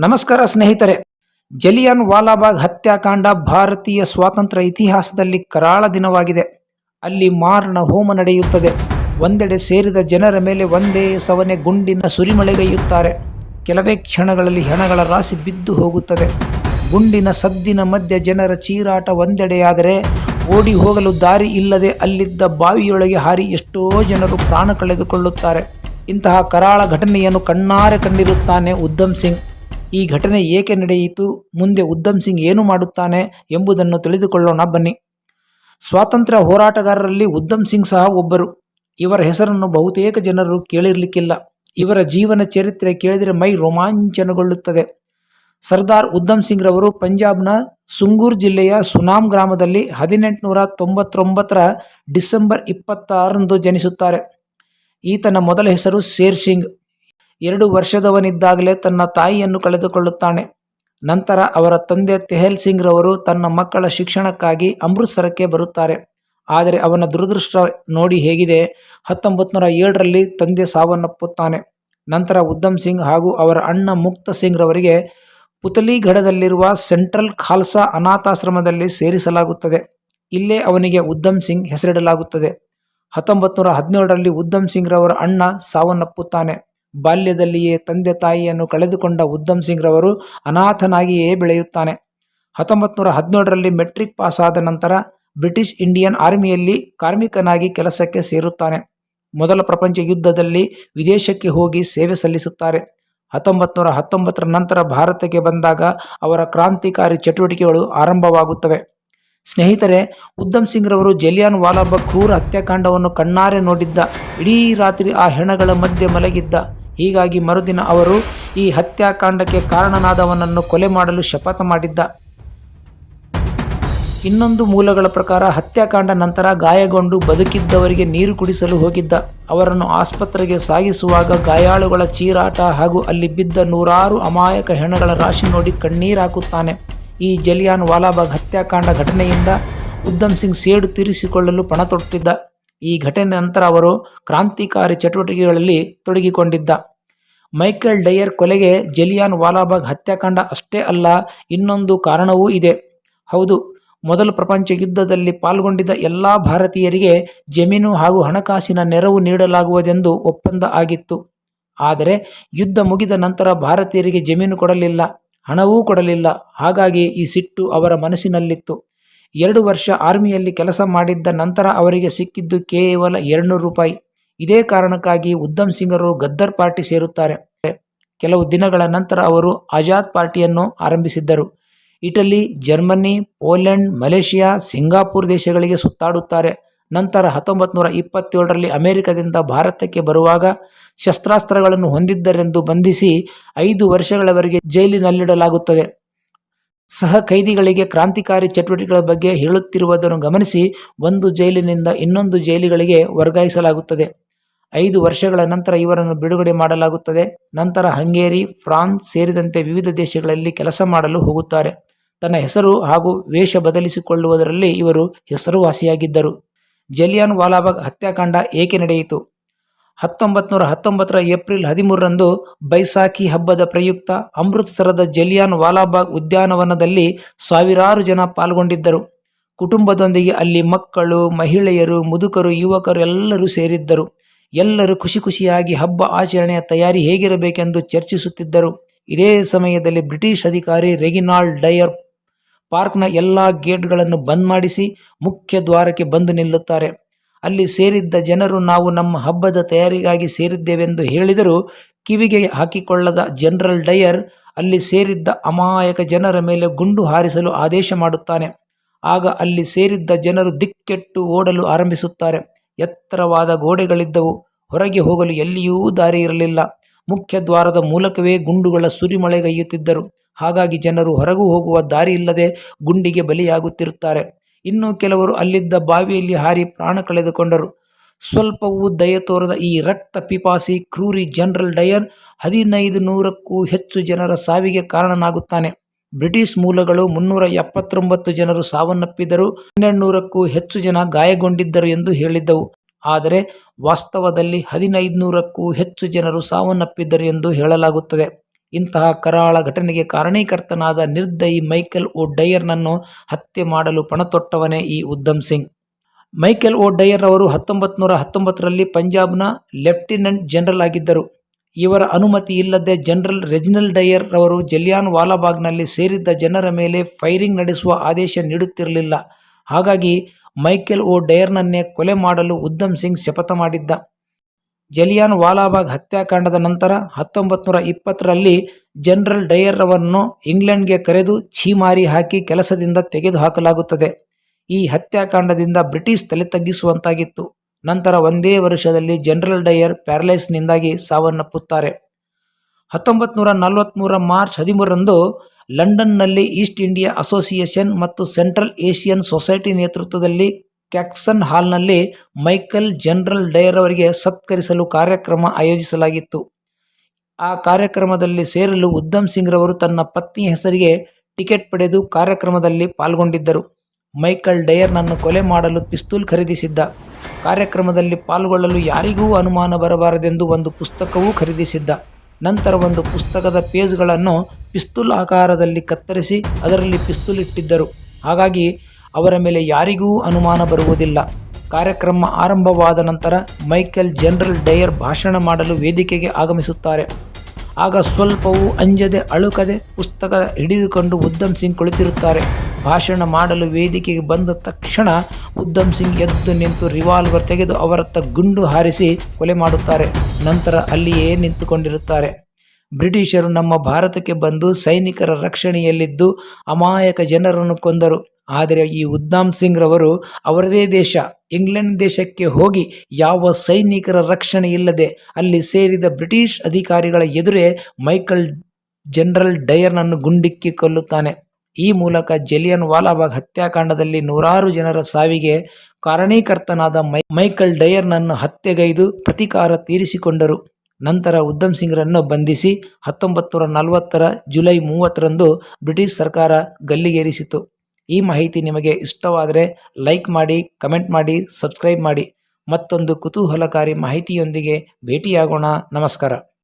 ನಮಸ್ಕಾರ ಸ್ನೇಹಿತರೆ. ಜಲಿಯನ್ ವಾಲಾಬಾಗ್ ಹತ್ಯಾಕಾಂಡ ಭಾರತೀಯ ಸ್ವಾತಂತ್ರ್ಯ ಇತಿಹಾಸದಲ್ಲಿ ಕರಾಳ ದಿನವಾಗಿದೆ. ಅಲ್ಲಿ ಮಾರಣ ಹೋಮ ನಡೆಯುತ್ತದೆ. ಒಂದೆಡೆ ಸೇರಿದ ಜನರ ಮೇಲೆ ಒಂದೇ ಸವನೆ ಗುಂಡಿನ ಸುರಿಮಳೆಗೈಯುತ್ತಾರೆ. ಕೆಲವೇ ಕ್ಷಣಗಳಲ್ಲಿ ಹೆಣಗಳ ರಾಶಿ ಬಿದ್ದು ಹೋಗುತ್ತದೆ. ಗುಂಡಿನ ಸದ್ದಿನ ಮಧ್ಯೆ ಜನರ ಚೀರಾಟ ಒಂದೆಡೆಯಾದರೆ ಓಡಿ ಹೋಗಲು ದಾರಿ ಇಲ್ಲದೆ ಅಲ್ಲಿದ್ದ ಬಾವಿಯೊಳಗೆ ಹಾರಿ ಎಷ್ಟೋ ಜನರು ಪ್ರಾಣ ಕಳೆದುಕೊಳ್ಳುತ್ತಾರೆ. ಇಂತಹ ಕರಾಳ ಘಟನೆಯನ್ನು ಕಣ್ಣಾರೆ ಕಂಡಿರುತ್ತಾನೆ ಉದ್ದಮ್ ಸಿಂಗ್. ಈ ಘಟನೆ ಏಕೆ ನಡೆಯಿತು? ಮುಂದೆ ಉದ್ದಮ್ ಸಿಂಗ್ ಏನು ಮಾಡುತ್ತಾನೆ ಎಂಬುದನ್ನು ತಿಳಿದುಕೊಳ್ಳೋಣ ಬನ್ನಿ. ಸ್ವಾತಂತ್ರ್ಯ ಹೋರಾಟಗಾರರಲ್ಲಿ ಉದ್ದಮ್ ಸಿಂಗ್ ಸಹ ಒಬ್ಬರು. ಇವರ ಹೆಸರನ್ನು ಬಹುತೇಕ ಜನರು ಕೇಳಿರಲಿಕ್ಕಿಲ್ಲ. ಇವರ ಜೀವನ ಚರಿತ್ರೆ ಕೇಳಿದರೆ ಮೈ ರೋಮಾಂಚನಗೊಳ್ಳುತ್ತದೆ. ಸರ್ದಾರ್ ಉದ್ದಮ್ ಸಿಂಗ್ ರವರು ಪಂಜಾಬ್ನ ಸುಂಗೂರ್ ಜಿಲ್ಲೆಯ ಸುನಾಮ್ ಗ್ರಾಮದಲ್ಲಿ ಹದಿನೆಂಟುನೂರ ತೊಂಬತ್ತೊಂಬತ್ತರ ಡಿಸೆಂಬರ್ ಇಪ್ಪತ್ತಾರರಂದು ಜನಿಸುತ್ತಾರೆ. ಈತನ ಮೊದಲ ಹೆಸರು ಶೇರ್ ಸಿಂಗ್. ಎರಡು ವರ್ಷದವನಿದ್ದಾಗಲೇ ತನ್ನ ತಾಯಿಯನ್ನು ಕಳೆದುಕೊಳ್ಳುತ್ತಾನೆ. ನಂತರ ಅವರ ತಂದೆ ತೆಹಲ್ ಸಿಂಗ್ ರವರು ತನ್ನ ಮಕ್ಕಳ ಶಿಕ್ಷಣಕ್ಕಾಗಿ ಅಮೃತ್ಸರಕ್ಕೆ ಬರುತ್ತಾರೆ. ಆದರೆ ಅವನ ದುರದೃಷ್ಟ ನೋಡಿ ಹೇಗಿದೆ. ಹತ್ತೊಂಬತ್ತು ನೂರ ಏಳರಲ್ಲಿ ತಂದೆ ಸಾವನ್ನಪ್ಪುತ್ತಾನೆ. ನಂತರ ಉದ್ದಮ್ ಸಿಂಗ್ ಹಾಗೂ ಅವರ ಅಣ್ಣ ಮುಕ್ತ ಸಿಂಗ್ ರವರಿಗೆ ಪುತಲಿಗಢದಲ್ಲಿರುವ ಸೆಂಟ್ರಲ್ ಖಾಲ್ಸಾ ಅನಾಥಾಶ್ರಮದಲ್ಲಿ ಸೇರಿಸಲಾಗುತ್ತದೆ. ಇಲ್ಲೇ ಅವನಿಗೆ ಉದ್ದಮ್ ಸಿಂಗ್ ಹೆಸರಿಡಲಾಗುತ್ತದೆ. ಹತ್ತೊಂಬತ್ತು ನೂರ ಹದಿನೇಳರಲ್ಲಿ ಉದ್ದಮ್ ಸಿಂಗ್ ರವರ ಅಣ್ಣ ಸಾವನ್ನಪ್ಪುತ್ತಾನೆ. ಬಾಲ್ಯದಲ್ಲಿಯೇ ತಂದೆ ತಾಯಿಯನ್ನು ಕಳೆದುಕೊಂಡ ಉದ್ದಮ್ ಸಿಂಗ್ ರವರು ಅನಾಥನಾಗಿಯೇ ಬೆಳೆಯುತ್ತಾನೆ. ಹತ್ತೊಂಬತ್ತು ನೂರ ಹದಿನೇಳರಲ್ಲಿ ಮೆಟ್ರಿಕ್ ಪಾಸ್ ಆದ ನಂತರ ಬ್ರಿಟಿಷ್ ಇಂಡಿಯನ್ ಆರ್ಮಿಯಲ್ಲಿ ಕಾರ್ಮಿಕನಾಗಿ ಕೆಲಸಕ್ಕೆ ಸೇರುತ್ತಾನೆ. ಮೊದಲ ಪ್ರಪಂಚ ಯುದ್ಧದಲ್ಲಿ ವಿದೇಶಕ್ಕೆ ಹೋಗಿ ಸೇವೆ ಸಲ್ಲಿಸುತ್ತಾರೆ. ಹತ್ತೊಂಬತ್ತು ನೂರ ಹತ್ತೊಂಬತ್ತರ ನಂತರ ಭಾರತಕ್ಕೆ ಬಂದಾಗ ಅವರ ಕ್ರಾಂತಿಕಾರಿ ಚಟುವಟಿಕೆಗಳು ಆರಂಭವಾಗುತ್ತವೆ. ಸ್ನೇಹಿತರೆ ಉದ್ದಮ್ ಸಿಂಗ್ ರವರು ಜಲಿಯಾನ್ ವಾಲಾಬಾಗ್ ಕ್ರೂರ ಹತ್ಯಾಕಾಂಡವನ್ನು ಕಣ್ಣಾರೆ ನೋಡಿದ್ದ. ಇಡೀ ರಾತ್ರಿ ಆ ಹೆಣಗಳ ಮಧ್ಯೆ ಮಲಗಿದ್ದ. ಹೀಗಾಗಿ ಮರುದಿನ ಅವರು ಈ ಹತ್ಯಾಕಾಂಡಕ್ಕೆ ಕಾರಣನಾದವನನ್ನು ಕೊಲೆ ಮಾಡಲು ಶಪಥ ಮಾಡಿದ್ದ. ಇನ್ನೊಂದು ಮೂಲಗಳ ಪ್ರಕಾರ ಹತ್ಯಾಕಾಂಡ ನಂತರ ಗಾಯಗೊಂಡು ಬದುಕಿದ್ದವರಿಗೆ ನೀರು ಕುಡಿಸಲು ಹೋಗಿದ್ದ. ಅವರನ್ನು ಆಸ್ಪತ್ರೆಗೆ ಸಾಗಿಸುವಾಗ ಗಾಯಾಳುಗಳ ಚೀರಾಟ ಹಾಗೂ ಅಲ್ಲಿ ಬಿದ್ದ ನೂರಾರು ಅಮಾಯಕ ಹೆಣಗಳ ರಾಶಿ ನೋಡಿ ಕಣ್ಣೀರಾಕುತ್ತಾನೆ ಈ ಜಲಿಯಾನ್ ವಾಲಾಬಾಗ್ ಹತ್ಯಾಕಾಂಡ ಘಟನೆಯಿಂದ ಉದ್ದಮ್ ಸಿಂಗ್ ಸೇಡು ತೀರಿಸಿಕೊಳ್ಳಲು ಪಣ ತೊಟ್ಟಿದ್ದ ಈ ಘಟನೆ ನಂತರ ಅವರು ಕ್ರಾಂತಿಕಾರಿ ಚಟುವಟಿಕೆಗಳಲ್ಲಿ ತೊಡಗಿಕೊಂಡಿದ್ದ. ಮೈಕೆಲ್ ಡಯರ್ ಕೊಲೆಗೆ ಜಲಿಯಾನ್ ವಾಲಾಬಾಗ್ ಹತ್ಯಾಕಾಂಡ ಅಷ್ಟೇ ಅಲ್ಲ, ಇನ್ನೊಂದು ಕಾರಣವೂ ಇದೆ. ಹೌದು, ಮೊದಲ ಪ್ರಪಂಚ ಯುದ್ಧದಲ್ಲಿ ಪಾಲ್ಗೊಂಡಿದ್ದ ಎಲ್ಲ ಭಾರತೀಯರಿಗೆ ಜಮೀನು ಹಾಗೂ ಹಣಕಾಸಿನ ನೆರವು ನೀಡಲಾಗುವುದೆಂದು ಒಪ್ಪಂದ ಆಗಿತ್ತು. ಆದರೆ ಯುದ್ಧ ಮುಗಿದ ನಂತರ ಭಾರತೀಯರಿಗೆ ಜಮೀನು ಕೊಡಲಿಲ್ಲ, ಹಣವೂ ಕೊಡಲಿಲ್ಲ. ಹಾಗಾಗಿ ಈ ಸಿಟ್ಟು ಅವರ ಮನಸ್ಸಿನಲ್ಲಿತ್ತು. ಎರಡು ವರ್ಷ ಆರ್ಮಿಯಲ್ಲಿ ಕೆಲಸ ಮಾಡಿದ್ದ ನಂತರ ಅವರಿಗೆ ಸಿಕ್ಕಿದ್ದು ಕೇವಲ ಎರಡುನೂರು ರೂಪಾಯಿ. ಇದೇ ಕಾರಣಕ್ಕಾಗಿ ಉದ್ದಮ್ ಸಿಂಗರು ಗದ್ದರ್ ಪಾರ್ಟಿ ಸೇರುತ್ತಾರೆ. ಕೆಲವು ದಿನಗಳ ನಂತರ ಅವರು ಆಜಾದ್ ಪಾರ್ಟಿಯನ್ನು ಆರಂಭಿಸಿದ್ದರು. Italy, Germany, Poland, Malaysia, Singapore ದೇಶಗಳಿಗೆ ಸುತ್ತಾಡುತ್ತಾರೆ. ನಂತರ ಹತ್ತೊಂಬತ್ತು ನೂರ ಇಪ್ಪತ್ತೇಳರಲ್ಲಿ ಅಮೆರಿಕದಿಂದ ಭಾರತಕ್ಕೆ ಬರುವಾಗ ಶಸ್ತ್ರಾಸ್ತ್ರಗಳನ್ನು ಹೊಂದಿದ್ದರೆಂದು ಬಂಧಿಸಿ ಐದು ವರ್ಷಗಳವರೆಗೆ ಜೈಲಿನಲ್ಲಿಡಲಾಗುತ್ತದೆ. ಸಹ ಕೈದಿಗಳಿಗೆ ಕ್ರಾಂತಿಕಾರಿ ಚಟುವಟಿಕೆಗಳ ಬಗ್ಗೆ ಹೇಳುತ್ತಿರುವುದನ್ನು ಗಮನಿಸಿ ಒಂದು ಜೈಲಿನಿಂದ ಇನ್ನೊಂದು ಜೈಲಿಗಳಿಗೆ ವರ್ಗಾಯಿಸಲಾಗುತ್ತದೆ. ಐದು ವರ್ಷಗಳ ನಂತರ ಇವರನ್ನು ಬಿಡುಗಡೆ ಮಾಡಲಾಗುತ್ತದೆ. ನಂತರ ಹಂಗೇರಿ, ಫ್ರಾನ್ಸ್ ಸೇರಿದಂತೆ ವಿವಿಧ ದೇಶಗಳಲ್ಲಿ ಕೆಲಸ ಮಾಡಲು ಹೋಗುತ್ತಾರೆ. ತನ್ನ ಹೆಸರು ಹಾಗೂ ವೇಷ ಬದಲಿಸಿಕೊಳ್ಳುವುದರಲ್ಲಿ ಇವರು ಹೆಸರುವಾಸಿಯಾಗಿದ್ದರು. ಜಲಿಯಾನ್ ವಾಲಾಬಾಗ್ ಹತ್ಯಾಕಾಂಡ ಏಕೆ ನಡೆಯಿತು? ಹತ್ತೊಂಬತ್ತು ನೂರ ಹತ್ತೊಂಬತ್ತರ ಏಪ್ರಿಲ್ ಹದಿಮೂರರಂದು ಬೈಸಾಖಿ ಹಬ್ಬದ ಪ್ರಯುಕ್ತ ಅಮೃತಸರದ ಜಲಿಯಾನ್ ವಾಲಾಬಾಗ್ ಉದ್ಯಾನವನದಲ್ಲಿ ಸಾವಿರಾರು ಜನ ಪಾಲ್ಗೊಂಡಿದ್ದರು. ಕುಟುಂಬದೊಂದಿಗೆ ಅಲ್ಲಿ ಮಕ್ಕಳು, ಮಹಿಳೆಯರು, ಮುದುಕರು, ಯುವಕರು ಎಲ್ಲರೂ ಸೇರಿದ್ದರು. ಎಲ್ಲರೂ ಖುಷಿ ಖುಷಿಯಾಗಿ ಹಬ್ಬ ಆಚರಣೆಯ ತಯಾರಿ ಹೇಗಿರಬೇಕೆಂದು ಚರ್ಚಿಸುತ್ತಿದ್ದರು. ಇದೇ ಸಮಯದಲ್ಲಿ ಬ್ರಿಟಿಷ್ ಅಧಿಕಾರಿ ರೆಗಿನಾಲ್ಡ್ ಡಯರ್ ಪಾರ್ಕ್ನ ಎಲ್ಲ ಗೇಟ್ಗಳನ್ನು ಬಂದ್ ಮಾಡಿಸಿ ಮುಖ್ಯ ದ್ವಾರಕ್ಕೆ ಬಂದು ನಿಲ್ಲುತ್ತಾರೆ. ಅಲ್ಲಿ ಸೇರಿದ್ದ ಜನರು ನಾವು ನಮ್ಮ ಹಬ್ಬದ ತಯಾರಿಗಾಗಿ ಸೇರಿದ್ದೇವೆಂದು ಹೇಳಿದರೂ ಕಿವಿಗೆ ಹಾಕಿಕೊಳ್ಳದ ಜನರಲ್ ಡಯರ್ ಅಲ್ಲಿ ಸೇರಿದ್ದ ಅಮಾಯಕ ಜನರ ಮೇಲೆ ಗುಂಡು ಹಾರಿಸಲು ಆದೇಶ ಮಾಡುತ್ತಾನೆ. ಆಗ ಅಲ್ಲಿ ಸೇರಿದ್ದ ಜನರು ದಿಕ್ಕೆಟ್ಟು ಓಡಲು ಆರಂಭಿಸುತ್ತಾರೆ. ಎತ್ತರವಾದ ಗೋಡೆಗಳಿದ್ದವು. ಹೊರಗೆ ಹೋಗಲು ಎಲ್ಲಿಯೂ ದಾರಿ ಇರಲಿಲ್ಲ. ಮುಖ್ಯ ದ್ವಾರದ ಮೂಲಕವೇ ಗುಂಡುಗಳ ಸುರಿಮಳೆಗೈಯುತ್ತಿದ್ದರು ಹಾಗಾಗಿ ಜನರು ಹೊರಗೂ ಹೋಗುವ ದಾರಿ ಇಲ್ಲದೆ ಗುಂಡಿಗೆ ಬಲಿಯಾಗುತ್ತಿರುತ್ತಾರೆ. ಇನ್ನು ಕೆಲವರು ಅಲ್ಲಿದ್ದ ಬಾವಿಯಲ್ಲಿ ಹಾರಿ ಪ್ರಾಣ ಕಳೆದುಕೊಂಡರು. ಸ್ವಲ್ಪವೂ ದಯ ತೋರದ ಈ ರಕ್ತ ಪಿಪಾಸಿ ಕ್ರೂರಿ ಜನರಲ್ ಡಯರ್ ಹದಿನೈದು ನೂರಕ್ಕೂ ಹೆಚ್ಚು ಜನರ ಸಾವಿಗೆ ಕಾರಣನಾಗುತ್ತಾನೆ. ಬ್ರಿಟಿಷ್ ಮೂಲಗಳು ಮುನ್ನೂರ ಎಪ್ಪತ್ತೊಂಬತ್ತು ಜನರು ಸಾವನ್ನಪ್ಪಿದರು ಹನ್ನೆರಡು ನೂರಕ್ಕೂ ಹೆಚ್ಚು ಜನ ಗಾಯಗೊಂಡಿದ್ದರು ಎಂದು ಹೇಳಿದ್ದವು. ಆದರೆ ವಾಸ್ತವದಲ್ಲಿ ಹದಿನೈದು ನೂರಕ್ಕೂ ಹೆಚ್ಚು ಜನರು ಸಾವನ್ನಪ್ಪಿದ್ದರು ಎಂದು ಹೇಳಲಾಗುತ್ತದೆ. ಇಂತಹ ಕರಾಳ ಘಟನೆಗೆ ಕಾರಣೀಕರ್ತನಾದ ನಿರ್ದಯಿ ಮೈಕೆಲ್ ಓ ಡಯರ್ನನ್ನು ಹತ್ಯೆ ಮಾಡಲು ಪಣತೊಟ್ಟವನೇ ಈ Udham Singh. Michael O'Dwyer ಅವರು ಹತ್ತೊಂಬತ್ತು ನೂರ ಹತ್ತೊಂಬತ್ತರಲ್ಲಿ ಪಂಜಾಬ್ನ ಲೆಫ್ಟಿನೆಂಟ್ ಜನರಲ್ ಆಗಿದ್ದರು. ಇವರ ಅನುಮತಿ ಇಲ್ಲದೆ ಜನರಲ್ ರೆಜಿನಲ್ ಡಯರ್ ಅವರು ಜಲಿಯಾನ್ ವಾಲಾಬಾಗ್ನಲ್ಲಿ ಸೇರಿದ್ದ ಜನರ ಮೇಲೆ ಫೈರಿಂಗ್ ನಡೆಸುವ ಆದೇಶ ನೀಡುತ್ತಿರಲಿಲ್ಲ. ಹಾಗಾಗಿ ಮೈಕೆಲ್ ಓ ಡಯರ್ನನ್ನೇ ಕೊಲೆ ಮಾಡಲು ಉದ್ಧಮ್ ಸಿಂಗ್ ಶಪಥ ಮಾಡಿದ್ದ. ಜಲಿಯಾನ್ ವಾಲಾಬಾಗ್ ಹತ್ಯಾಕಾಂಡದ ನಂತರ ಹತ್ತೊಂಬತ್ತು ನೂರ ಇಪ್ಪತ್ತರಲ್ಲಿ ಜನರಲ್ ಡಯರ್ ಅವರನ್ನು ಇಂಗ್ಲೆಂಡ್ಗೆ ಕರೆದು ಛೀಮಾರಿ ಹಾಕಿ ಕೆಲಸದಿಂದ ತೆಗೆದುಹಾಕಲಾಗುತ್ತದೆ. ಈ ಹತ್ಯಾಕಾಂಡದಿಂದ ಬ್ರಿಟಿಷ್ ತಲೆ ತಗ್ಗಿಸುವಂತಾಗಿತ್ತು ನಂತರ ಒಂದೇ ವರ್ಷದಲ್ಲಿ ಜನರಲ್ ಡಯರ್ ಪ್ಯಾರಲೈಸ್ನಿಂದಾಗಿ ಸಾವನ್ನಪ್ಪುತ್ತಾರೆ. ಹತ್ತೊಂಬತ್ತು ನೂರ ನಲವತ್ತ್ಮೂರ ಮಾರ್ಚ್ ಹದಿಮೂರರಂದು ಲಂಡನ್ನಲ್ಲಿ ಈಸ್ಟ್ ಇಂಡಿಯಾ ಅಸೋಸಿಯೇಷನ್ ಮತ್ತು ಸೆಂಟ್ರಲ್ ಏಷಿಯನ್ ಸೊಸೈಟಿ ನೇತೃತ್ವದಲ್ಲಿ ಕ್ಯಾಕ್ಸನ್ ಹಾಲ್ನಲ್ಲಿ ಮೈಕಲ್ ಜನರಲ್ ಡಯರ್ ಅವರಿಗೆ ಸತ್ಕರಿಸಲು ಕಾರ್ಯಕ್ರಮ ಆಯೋಜಿಸಲಾಗಿತ್ತು. ಆ ಕಾರ್ಯಕ್ರಮದಲ್ಲಿ ಸೇರಲು ಉದ್ಧಮ್ ಸಿಂಗ್ ರವರು ತನ್ನ ಪತ್ನಿ ಹೆಸರಿಗೆ ಟಿಕೆಟ್ ಪಡೆದು ಕಾರ್ಯಕ್ರಮದಲ್ಲಿ ಪಾಲ್ಗೊಂಡಿದ್ದರು. ಮೈಕಲ್ ಡಯರ್ನನ್ನು ಕೊಲೆ ಮಾಡಲು ಪಿಸ್ತೂಲ್ ಖರೀದಿಸಿದ್ದ. ಕಾರ್ಯಕ್ರಮದಲ್ಲಿ ಪಾಲ್ಗೊಳ್ಳಲು ಯಾರಿಗೂ ಅನುಮಾನ ಬರಬಾರದೆಂದು ಒಂದು ಪುಸ್ತಕವೂ ಖರೀದಿಸಿದ್ದ. ನಂತರ ಒಂದು ಪುಸ್ತಕದ ಪೇಜ್ಗಳನ್ನು ಪಿಸ್ತೂಲ್ ಆಕಾರದಲ್ಲಿ ಕತ್ತರಿಸಿ ಅದರಲ್ಲಿ ಪಿಸ್ತೂಲ್ ಇಟ್ಟಿದ್ದರು. ಹಾಗಾಗಿ ಅವರ ಮೇಲೆ ಯಾರಿಗೂ ಅನುಮಾನ ಬರುವುದಿಲ್ಲ. ಕಾರ್ಯಕ್ರಮ ಆರಂಭವಾದ ನಂತರ ಮೈಕೆಲ್ ಜನರಲ್ ಡಯರ್ ಭಾಷಣ ಮಾಡಲು ವೇದಿಕೆಗೆ ಆಗಮಿಸುತ್ತಾರೆ. ಆಗ ಸ್ವಲ್ಪವೂ ಅಂಜದೆ ಅಳುಕದೆ ಪುಸ್ತಕ ಹಿಡಿದುಕೊಂಡು ಉದ್ಧಮ್ ಸಿಂಗ್ ಕುಳಿತಿರುತ್ತಾರೆ. ಭಾಷಣ ಮಾಡಲು ವೇದಿಕೆಗೆ ಬಂದ ತಕ್ಷಣ ಉದ್ಧಮ್ ಸಿಂಗ್ ಎದ್ದು ನಿಂತು ರಿವಾಲ್ವರ್ ತೆಗೆದು ಅವರತ್ತ ಗುಂಡು ಹಾರಿಸಿ ಕೊಲೆ ಮಾಡುತ್ತಾರೆ. ನಂತರ ಅಲ್ಲಿಯೇ ನಿಂತುಕೊಂಡಿರುತ್ತಾರೆ. ಬ್ರಿಟಿಷರು ನಮ್ಮ ಭಾರತಕ್ಕೆ ಬಂದು ಸೈನಿಕರ ರಕ್ಷಣೆಯಲ್ಲಿದ್ದು ಅಮಾಯಕ ಜನರನ್ನು ಕೊಂದರು. ಆದರೆ ಈ ಉದ್ದಾಮ್ ಸಿಂಗ್ ರವರು ಅವರದೇ ದೇಶ, ಇಂಗ್ಲೆಂಡ್ ದೇಶಕ್ಕೆ ಹೋಗಿ ಯಾವ ಸೈನಿಕರ ರಕ್ಷಣೆ ಇಲ್ಲದೆ ಅಲ್ಲಿ ಸೇರಿದ ಬ್ರಿಟಿಷ್ ಅಧಿಕಾರಿಗಳ ಎದುರೇ ಮೈಕಲ್ ಜನರಲ್ ಡಯರ್ನನ್ನು ಗುಂಡಿಕ್ಕಿ ಕೊಲ್ಲುತ್ತಾನೆ. ಈ ಮೂಲಕ ಜಲಿಯನ್ ವಾಲಾಬಾಗ್ ಹತ್ಯಾಕಾಂಡದಲ್ಲಿ ನೂರಾರು ಜನರ ಸಾವಿಗೆ ಕಾರಣೀಕರ್ತನಾದ ಮೈ, ಮೈಕಲ್ ಡಯರ್ನನ್ನು ಹತ್ಯೆಗೈದು ಪ್ರತೀಕಾರ ತೀರಿಸಿಕೊಂಡರು. ನಂತರ ಉದ್ಧಮ್ ಸಿಂಗ್ರನ್ನು ಬಂಧಿಸಿ ಹತ್ತೊಂಬತ್ತು ನೂರ ನಲವತ್ತರ ಜುಲೈ ಮೂವತ್ತರಂದು ಬ್ರಿಟಿಷ್ ಸರ್ಕಾರ ಗಲ್ಲಿಗೇರಿಸಿತು ಈ ಮಾಹಿತಿ ನಿಮಗೆ ಇಷ್ಟವಾದರೆ ಲೈಕ್ ಮಾಡಿ, ಕಮೆಂಟ್ ಮಾಡಿ, ಸಬ್ಸ್ಕ್ರೈಬ್ ಮಾಡಿ. ಮತ್ತೊಂದು ಕುತೂಹಲಕಾರಿ ಮಾಹಿತಿಯೊಂದಿಗೆ ಭೇಟಿಯಾಗೋಣ. ನಮಸ್ಕಾರ.